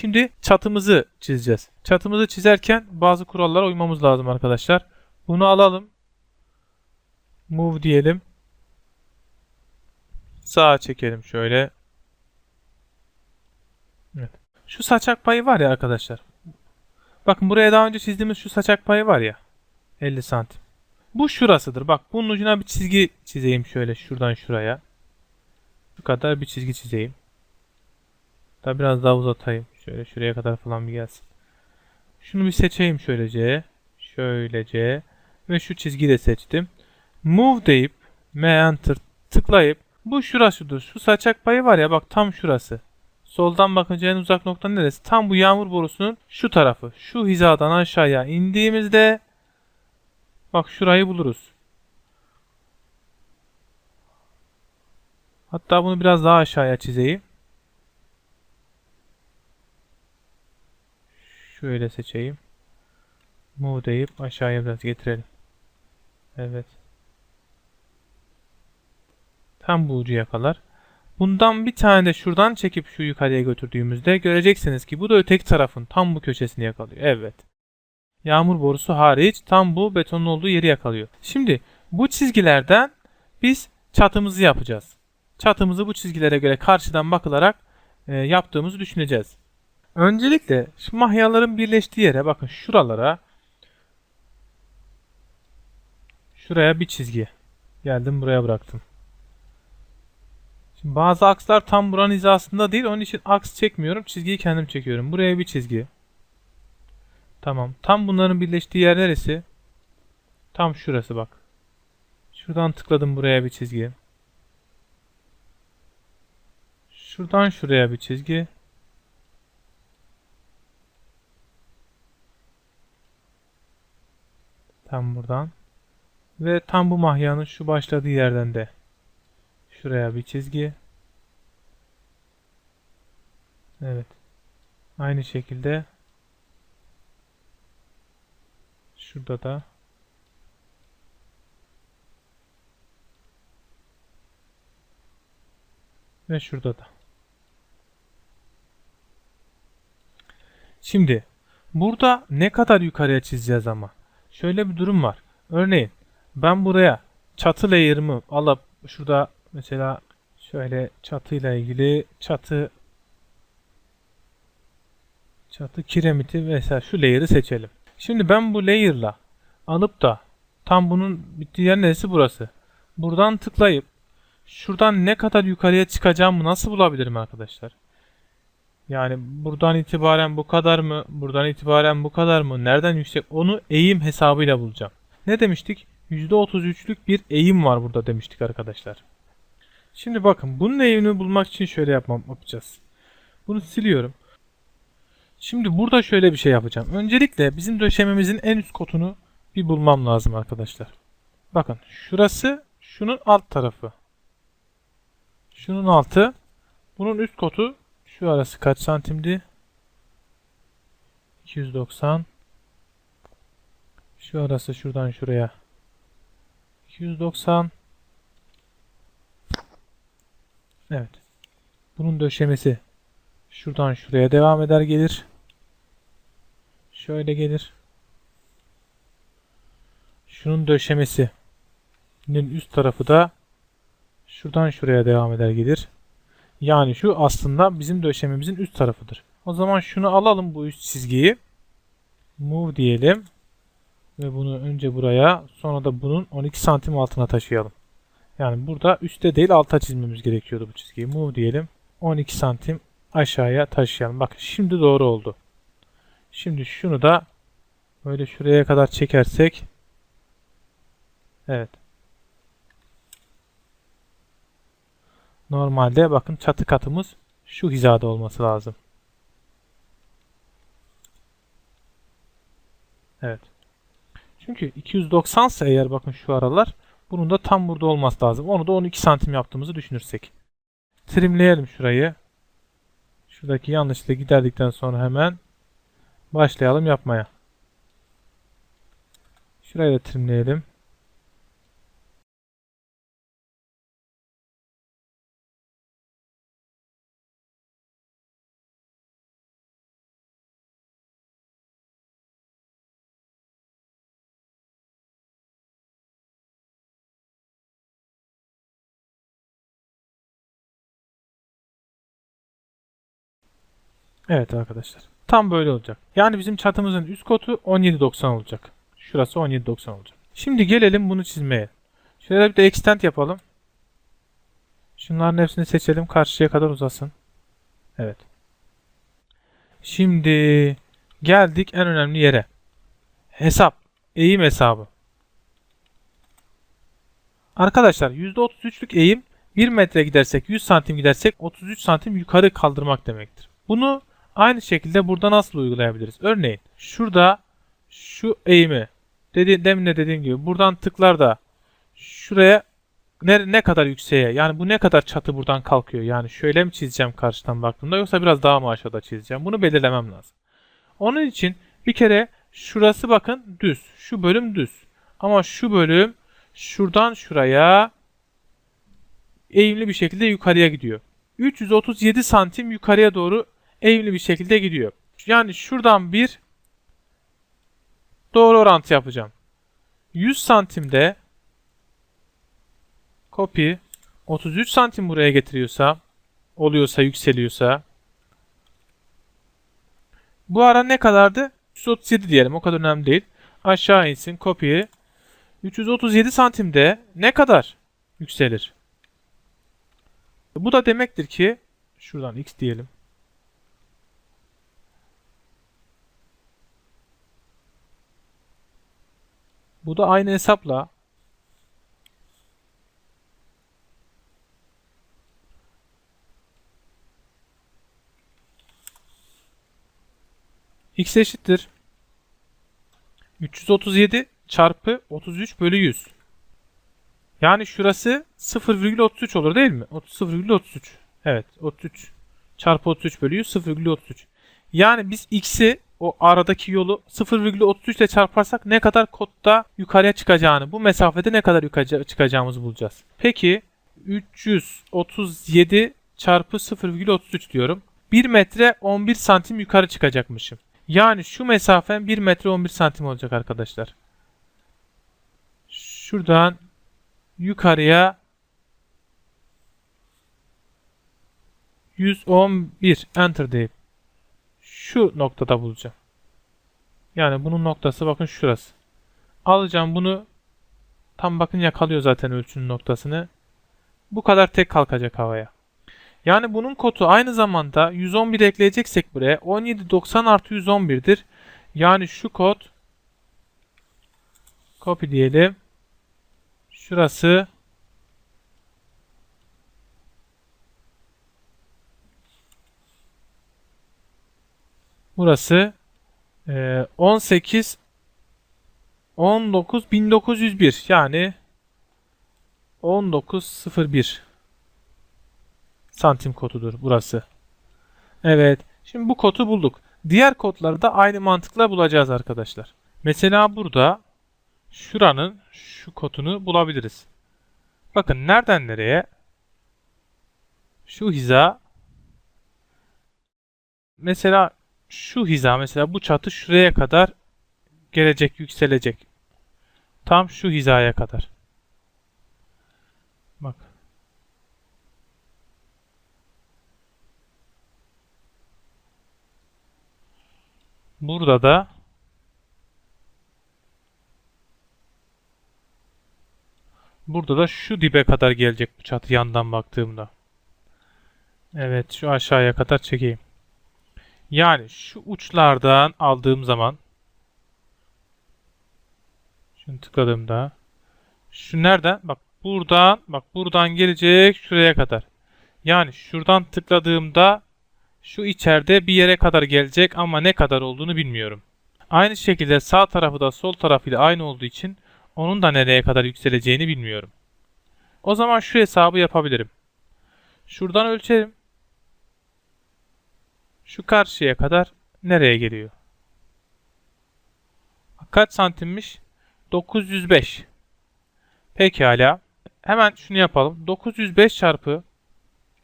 Şimdi çatımızı çizeceğiz. Çatımızı çizerken bazı kurallara uymamız lazım arkadaşlar. Bunu alalım. Move diyelim. Sağa çekelim şöyle. Evet. Şu saçak payı var ya arkadaşlar. Bakın buraya daha önce çizdiğimiz şu saçak payı var ya. 50 santim. Bu şurasıdır. Bak bunun ucuna bir çizgi çizeyim şöyle şuradan şuraya. Bu kadar bir çizgi çizeyim. Da biraz daha uzatayım. Şöyle şuraya kadar falan bir gelsin. Şunu bir seçeyim şöylece. Şöylece. Ve şu çizgiyi de seçtim. Move deyip M enter tıklayıp bu şurasıdır. Şu saçak payı var ya bak tam şurası. Soldan bakınca en uzak nokta neresi? Tam bu yağmur borusunun şu tarafı. Şu hizadan aşağıya indiğimizde bak şurayı buluruz. Hatta bunu biraz daha aşağıya çizeyim. Şöyle seçeyim. Move deyip aşağıya biraz getirelim. Evet. Tam bu ucu yakalar. Bundan bir tane de şuradan çekip şu yukarıya götürdüğümüzde göreceksiniz ki bu da öteki tarafın tam bu köşesini yakalıyor. Evet. Yağmur borusu hariç tam bu betonun olduğu yeri yakalıyor. Şimdi bu çizgilerden biz çatımızı yapacağız. Çatımızı bu çizgilere göre karşıdan bakılarak e, yaptığımızı düşüneceğiz. Öncelikle şu mahyaların birleştiği yere bakın şuralara şuraya bir çizgi. Geldim buraya bıraktım. Şimdi bazı akslar tam buranın hizasında değil. Onun için aks çekmiyorum. Çizgiyi kendim çekiyorum. Buraya bir çizgi. Tamam. Tam bunların birleştiği yer neresi? Tam şurası bak. Şuradan tıkladım buraya bir çizgi. Şuradan şuraya bir çizgi. Tam buradan. Ve tam bu mahyanın şu başladığı yerden de. Şuraya bir çizgi. Evet. Aynı şekilde şurada da ve şurada da. Şimdi burada ne kadar yukarıya çizeceğiz ama. Şöyle bir durum var. Örneğin ben buraya çatı layer'ımı alıp şurada mesela şöyle çatıyla ilgili çatı çatı kiremiti mesela şu layer'ı seçelim. Şimdi ben bu layer'la alıp da tam bunun bittiği yer neresi burası. Buradan tıklayıp şuradan ne kadar yukarıya çıkacağımı nasıl bulabilirim arkadaşlar? Yani buradan itibaren bu kadar mı? Buradan itibaren bu kadar mı? Nereden yüksek? Onu eğim hesabıyla bulacağım. Ne demiştik? %33'lük bir eğim var burada demiştik arkadaşlar. Şimdi bakın bunun eğimini bulmak için şöyle yapmam yapacağız. Bunu siliyorum. Şimdi burada şöyle bir şey yapacağım. Öncelikle bizim döşememizin en üst kotunu bir bulmam lazım arkadaşlar. Bakın şurası şunun alt tarafı. Şunun altı. Bunun üst kotu şu arası kaç santimdi? 290. Şu arası şuradan şuraya. 290. Evet. Bunun döşemesi şuradan şuraya devam eder gelir. Şöyle gelir. Şunun döşemesi üst tarafı da şuradan şuraya devam eder gelir. Yani şu aslında bizim döşememizin üst tarafıdır. O zaman şunu alalım bu üst çizgiyi. Move diyelim. Ve bunu önce buraya sonra da bunun 12 santim altına taşıyalım. Yani burada üstte değil alta çizmemiz gerekiyordu bu çizgiyi. Move diyelim. 12 santim aşağıya taşıyalım. Bakın şimdi doğru oldu. Şimdi şunu da böyle şuraya kadar çekersek Evet. Normalde bakın çatı katımız şu hizada olması lazım. Evet. Çünkü 290 ise eğer bakın şu aralar bunun da tam burada olması lazım. Onu da 12 santim yaptığımızı düşünürsek. Trimleyelim şurayı. Şuradaki yanlışlığı giderdikten sonra hemen başlayalım yapmaya. Şurayı da trimleyelim. Evet arkadaşlar. Tam böyle olacak. Yani bizim çatımızın üst kotu 17.90 olacak. Şurası 17.90 olacak. Şimdi gelelim bunu çizmeye. Şöyle bir de extend yapalım. Şunların hepsini seçelim. Karşıya kadar uzasın. Evet. Şimdi geldik en önemli yere. Hesap. Eğim hesabı. Arkadaşlar %33'lük eğim 1 metre gidersek 100 santim gidersek 33 santim yukarı kaldırmak demektir. Bunu aynı şekilde burada nasıl uygulayabiliriz? Örneğin şurada şu eğimi dedi, demin de dediğim gibi buradan tıklar da şuraya ne, ne kadar yükseğe yani bu ne kadar çatı buradan kalkıyor yani şöyle mi çizeceğim karşıdan baktığımda yoksa biraz daha mı aşağıda çizeceğim bunu belirlemem lazım. Onun için bir kere şurası bakın düz şu bölüm düz ama şu bölüm şuradan şuraya eğimli bir şekilde yukarıya gidiyor. 337 santim yukarıya doğru eğimli bir şekilde gidiyor. Yani şuradan bir doğru orantı yapacağım. 100 santimde copy 33 santim buraya getiriyorsa oluyorsa yükseliyorsa bu ara ne kadardı? 337 diyelim o kadar önemli değil. Aşağı insin copy 337 santimde ne kadar yükselir? Bu da demektir ki şuradan x diyelim. Bu da aynı hesapla x eşittir 337 çarpı 33 bölü 100. Yani şurası 0,33 olur değil mi? 0,33. Evet 33 çarpı 33 bölü 100 0,33. Yani biz x'i o aradaki yolu 0,33 ile çarparsak ne kadar kodda yukarıya çıkacağını, bu mesafede ne kadar yukarıya çıkacağımızı bulacağız. Peki 337 çarpı 0,33 diyorum. 1 metre 11 santim yukarı çıkacakmışım. Yani şu mesafem 1 metre 11 santim olacak arkadaşlar. Şuradan yukarıya 111 enter deyip şu noktada bulacağım. Yani bunun noktası bakın şurası. Alacağım bunu tam bakın yakalıyor zaten ölçünün noktasını. Bu kadar tek kalkacak havaya. Yani bunun kodu aynı zamanda 111 ekleyeceksek buraya 1790 artı 111'dir. Yani şu kod copy diyelim. Şurası Burası e, 18 19 1901 yani 1901 santim kodudur burası. Evet. Şimdi bu kodu bulduk. Diğer kodları da aynı mantıkla bulacağız arkadaşlar. Mesela burada şuranın şu kodunu bulabiliriz. Bakın nereden nereye? Şu hiza mesela şu hiza mesela bu çatı şuraya kadar gelecek, yükselecek. Tam şu hizaya kadar. Bak. Burada da Burada da şu dibe kadar gelecek bu çatı yandan baktığımda. Evet şu aşağıya kadar çekeyim. Yani şu uçlardan aldığım zaman şunu tıkladığımda şu nereden? Bak buradan bak buradan gelecek şuraya kadar. Yani şuradan tıkladığımda şu içeride bir yere kadar gelecek ama ne kadar olduğunu bilmiyorum. Aynı şekilde sağ tarafı da sol tarafıyla aynı olduğu için onun da nereye kadar yükseleceğini bilmiyorum. O zaman şu hesabı yapabilirim. Şuradan ölçerim. Şu karşıya kadar nereye geliyor? Kaç santimmiş? 905. Pekala. Hemen şunu yapalım. 905 çarpı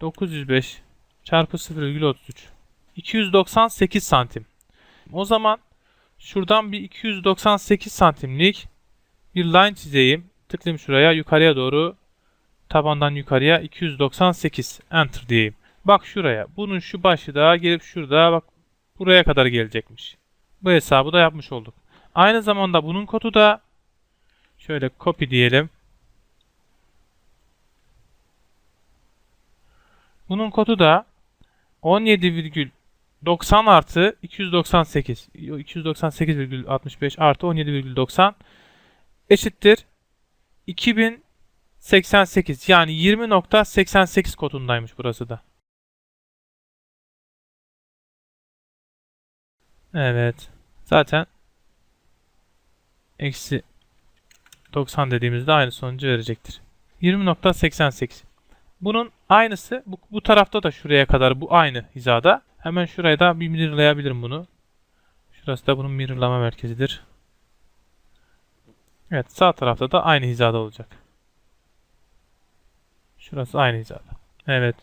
905 çarpı 0,33 298 santim. O zaman şuradan bir 298 santimlik bir line çizeyim. Tıklayayım şuraya yukarıya doğru tabandan yukarıya 298 enter diyeyim. Bak şuraya. Bunun şu başı da gelip şurada bak buraya kadar gelecekmiş. Bu hesabı da yapmış olduk. Aynı zamanda bunun kodu da şöyle copy diyelim. Bunun kodu da 17,90 artı 298 Yo, 298,65 artı 17,90 eşittir 2088 yani 20.88 kodundaymış burası da. Evet. Zaten eksi 90 dediğimizde aynı sonucu verecektir. 20.88 bunun aynısı bu, bu tarafta da şuraya kadar bu aynı hizada. Hemen şuraya da bir mirrorlayabilirim bunu. Şurası da bunun mirrorlama merkezidir. Evet sağ tarafta da aynı hizada olacak. Şurası aynı hizada. Evet.